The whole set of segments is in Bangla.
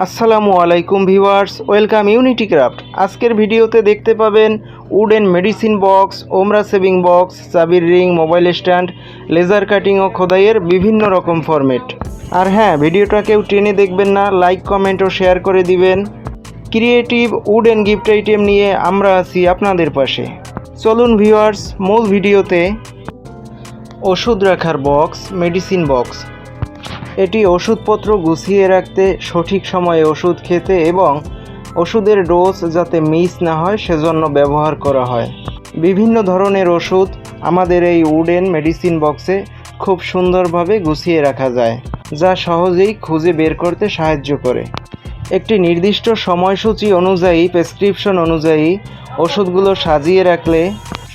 আসসালামু আলাইকুম ভিউয়ার্স, ওয়েলকাম ইউনিটি ক্রাফট আজকের ভিডিওতে দেখতে পাবেন উড উডেন মেডিসিন বক্স, ওমরা সেভিং বক্স, চাবির ring, mobile stand, laser cutting ও খোদাইয়ের বিভিন্ন রকম ফরম্যাট। আর হ্যাঁ ভিডিওটা কেউ টেনে দেখবেন না, লাইক, কমেন্ট ও শেয়ার করে দিবেন। ক্রিয়েটিভ উডেন গিফট আইটেম নিয়ে আমরা আছি আপনাদের পাশে। চলুন ভিউয়ার্স, মূল ভিডিওতে ওষুধ রাখার বক্স, মেডিসিন বক্স। এটি ওষুধপত্র গুছিয়ে রাখতে সঠিক সময়ে ওষুধ খেতে এবং ওষুধের ডোজ যাতে মিস না হয় সেজন্য ব্যবহার করা হয়। বিভিন্ন ধরনের ওষুধ আমাদের এই উডেন মেডিসিন বক্সে খুব সুন্দরভাবে গুছিয়ে রাখা যায়, যা সহজেই খুঁজে বের করতে সাহায্য করে। একটি নির্দিষ্ট সময়সূচি অনুযায়ী, প্রেসক্রিপশন অনুযায়ী ওষুধগুলো সাজিয়ে রাখলে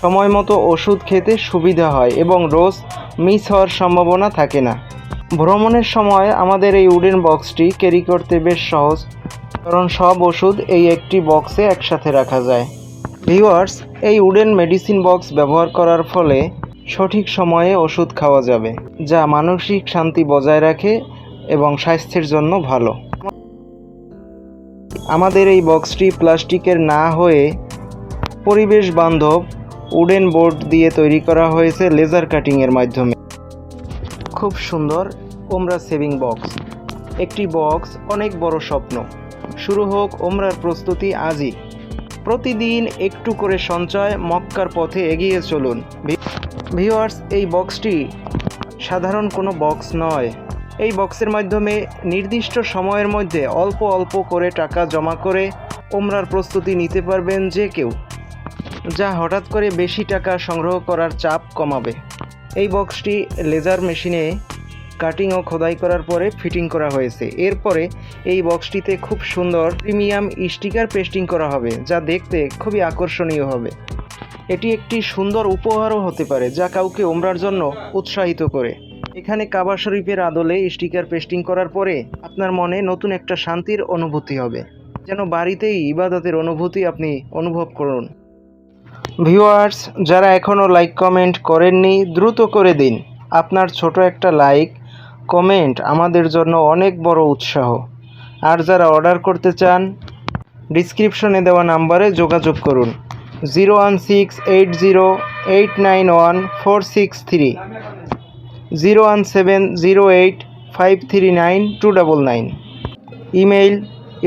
সময় মতো ওষুধ খেতে সুবিধা হয় এবং ডোজ মিস হওয়ার সম্ভাবনা থাকে না। ভ্রমণের সময় আমাদের এই উডেন বক্সটি ক্যারি করতে বেশ সহজ, কারণ সব ওষুধ এই একটি বক্সে একসাথে রাখা যায়। ভিওয়ার্স এই উডেন মেডিসিন বক্স ব্যবহার করার ফলে সঠিক সময়ে ওষুধ খাওয়া যাবে, যা মানসিক শান্তি বজায় রাখে এবং স্বাস্থ্যের জন্য ভালো। আমাদের এই বক্সটি প্লাস্টিকের না হয়ে পরিবেশ বান্ধব উডেন বোর্ড দিয়ে তৈরি করা হয়েছে লেজার কাটিংয়ের মাধ্যমে। খুব সুন্দর ওমরা সেভিং বক্স। একটি বক্স অনেক বড় স্বপ্ন। শুরু হোক ওমরার প্রস্তুতি আজই। প্রতিদিন একটু করে সঞ্চয় মক্কার পথে এগিয়ে চলুন। ভিওয়ার্স এই বক্সটি সাধারণ কোনো বক্স নয়। এই বক্সের মাধ্যমে নির্দিষ্ট সময়ের মধ্যে অল্প অল্প করে টাকা জমা করে ওমরার প্রস্তুতি নিতে পারবেন যে কেউ, যা হঠাৎ করে বেশি টাকা সংগ্রহ করার চাপ কমাবে। এই বক্সটি লেজার মেশিনে কাটিং ও খোদাই করার পরে ফিটিং করা হয়েছে। এরপরে এই বক্সটিতে খুব সুন্দর প্রিমিয়াম স্টিকার পেস্টিং করা হবে, যা দেখতে খুবই আকর্ষণীয় হবে। এটি একটি সুন্দর উপহারও হতে পারে, যা কাউকে ওমরার জন্য উৎসাহিত করে। এখানে কাবা শরীফের আদলে স্টিকার পেস্টিং করার পরে আপনার মনে নতুন একটা শান্তির অনুভূতি হবে। যেন বাড়িতেই ইবাদতের অনুভূতি আপনি অনুভব করুন। ভিউয়ার্স, যারা এখনও লাইক কমেন্ট করেননি, দ্রুত করে দিন। আপনার ছোট একটা লাইক কমেন্ট আমাদের জন্য অনেক বড় উৎসাহ। আর যারা অর্ডার করতে চান ডিসক্রিপশনে দেওয়া নাম্বারে যোগাযোগ করুন। Zero one six eight zero eight nine one four six three zero one seven zero eight five three nine two double nine email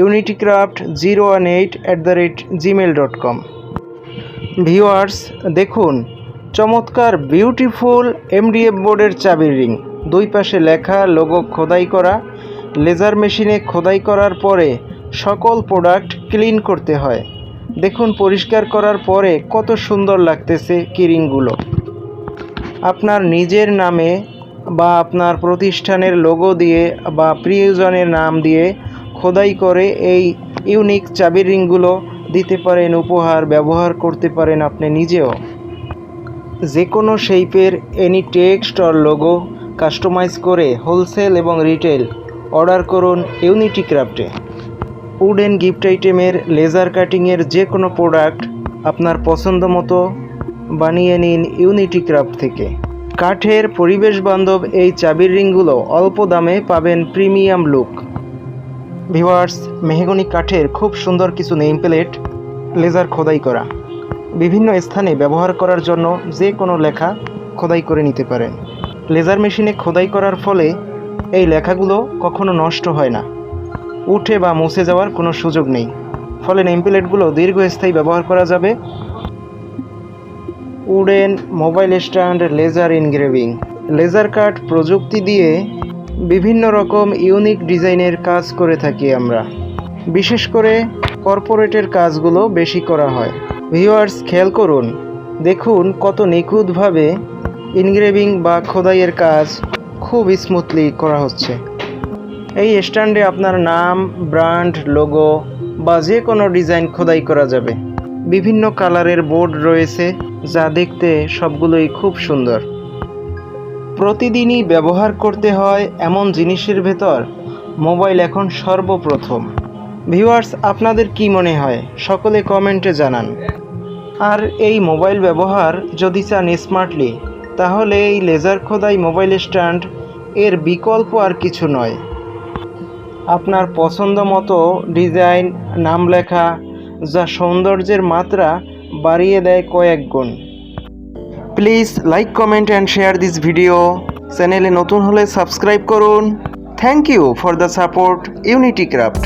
unitycraft zero one eight at the rate Gmail dot com viewers, দেখুন, চমৎকার বিউটিফুল এমডিএফ বোর্ডের চাবির রিং দুই পাশে লেখা লোগো খোদাই করা। লেজার মেশিনে খোদাই করার পরে সকল প্রোডাক্ট ক্লিন করতে হয়। দেখুন, পরিষ্কার করার পরে কত সুন্দর লাগতেছে কিরিংগুলো আপনার নিজের নামে বা আপনার প্রতিষ্ঠানের লোগো দিয়ে বা প্রিয়জনের নাম দিয়ে খোদাই করে এই ইউনিক চাবির রিংগুলো দিতে পারেন, উপহার ব্যবহার করতে পারেন আপনি নিজেও। যে কোনো শেপের any text or logo customize করে হোলসেল এবং রিটেল অর্ডার করুন ইউনিটি ক্রাফটে উডেন গিফট আইটেমের লেজার কাটিংয়ের যে কোনো প্রোডাক্ট আপনার পছন্দ মতো বানিয়ে নিন ইউনিটি ক্রাফট থেকে। কাঠের পরিবেশ বান্ধব এই চাবির রিংগুলো অল্প দামে পাবেন প্রিমিয়াম লুক ভিওয়ার্স মেহগনি কাঠের খুব সুন্দর কিছু নেম প্লেট লেজার খোদাই করা। বিভিন্ন স্থানে ব্যবহার করার জন্য যে কোনো লেখা খোদাই করে নিতে পারেন। লেজার মেশিনে খোদাই করার ফলে এই লেখাগুলো কখনো নষ্ট হয় না। উঠে বা মুছে যাওয়ার কোনো সুযোগ নেই। ফলে নেম প্লেটগুলো দীর্ঘস্থায়ী ব্যবহার করা যাবে। Wooden mobile stand laser engraving laser cut প্রযুক্তি দিয়ে বিভিন্ন রকম ইউনিক ডিজাইনের কাজ করে থাকি আমরা। বিশেষ করে কর্পোরেটের কাজগুলো বেশি করা হয়। ভিউয়ার্স, খেয়াল করুন, দেখুন কত নিখুঁতভাবে ইনগ্রেভিং বা খোদাইয়ের কাজ খুব স্মুথলি করা হচ্ছে। এই স্ট্যান্ডে আপনার নাম, ব্র্যান্ড, লোগো বা যে কোনো ডিজাইন খোদাই করা যাবে। বিভিন্ন কালারের বোর্ড রয়েছে যা দেখতে সবগুলোই খুব সুন্দর। প্রতিদিনই ব্যবহার করতে হয় এমন জিনিসের ভেতর। মোবাইল এখন সর্বপ্রথম। ভিউয়ার্স, আপনাদের কি মনে হয়? সকলে কমেন্টে জানান। আর এই মোবাইল ব্যবহার যদি চান স্মার্টলি, তাহলে এই লেজার খোদাই মোবাইল স্ট্যান্ড এর বিকল্প আর কিছু নয়। আপনার পছন্দ মতো ডিজাইন, নাম লেখা, যা সৌন্দর্যের মাত্রা বাড়িয়ে দেয় কয়েক গুণ। Please like comment and share this video চ্যানেলে নতুন হলে সাবস্ক্রাইব করুন। Thank you for the support Unity Craft